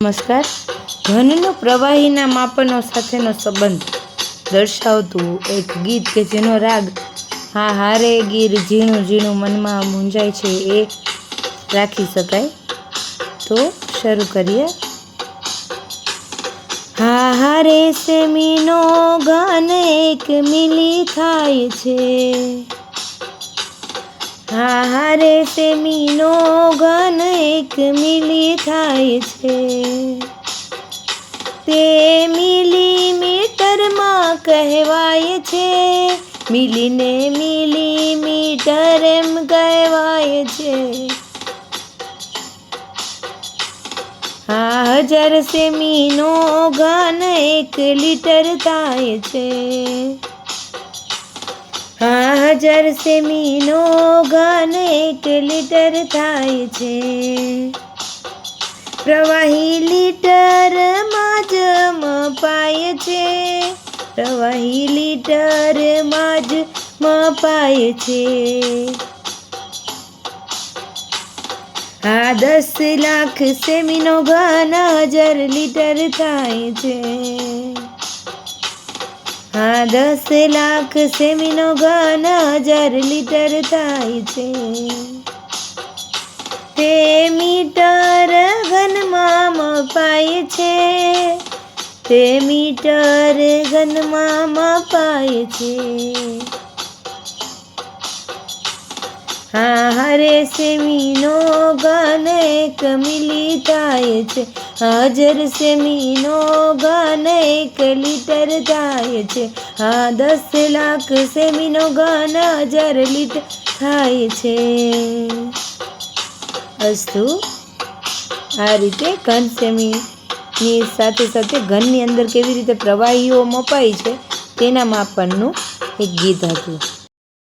નમસ્કાર. ઘનનું પ્રવાહીના માપનો સાથેનો સંબંધ દર્શાવતું એક ગીત કે જેનો રાગ હા હારે ગીર ઝીણું ઝીણું મનમાં મૂંઝાય છે એ રાખી શકાય. તો શરૂ કરીએ. હા હારે સેમીનો ગાન એક મિલી થાય છે. હા હારે સેમીનો ઘન એક મિલી થાય છે. તે મિલીમીટરમાં કહેવાય છે. મિલીને મિલીમીટર એમ કહેવાય છે. હા હજાર સેમીનો ઘન એક લીટર થાય છે. હજાર સેમીનો ઘન એક લીટર થાય છે. પ્રવાહી લીટરમાં જ મપાય છે. પ્રવાહી લીટરમાં જ મપાય છે. આ દસ લાખ સેમીનો ઘન હજાર લીટર થાય છે. હા દસ લાખ સેમીનો ઘન હજાર લીટર થાય છે. તે મીટર ઘનમાં મપાય છે. તે મીટર ઘનમાં મપાય છે. હરે સેમીનો ઘન એક થાય છે. હાજર સેમીનો ઘન એક લીટર થાય છે. હા, દસ લાખ સેમીનો ઘન હજાર લીટર થાય છે. અસ્તુ, આ રીતે ઘન સેમીની સાથે સાથે ઘનની અંદર કેવી રીતે પ્રવાહીઓ મપાય છે તેના માપનનું એક ગીત હતું.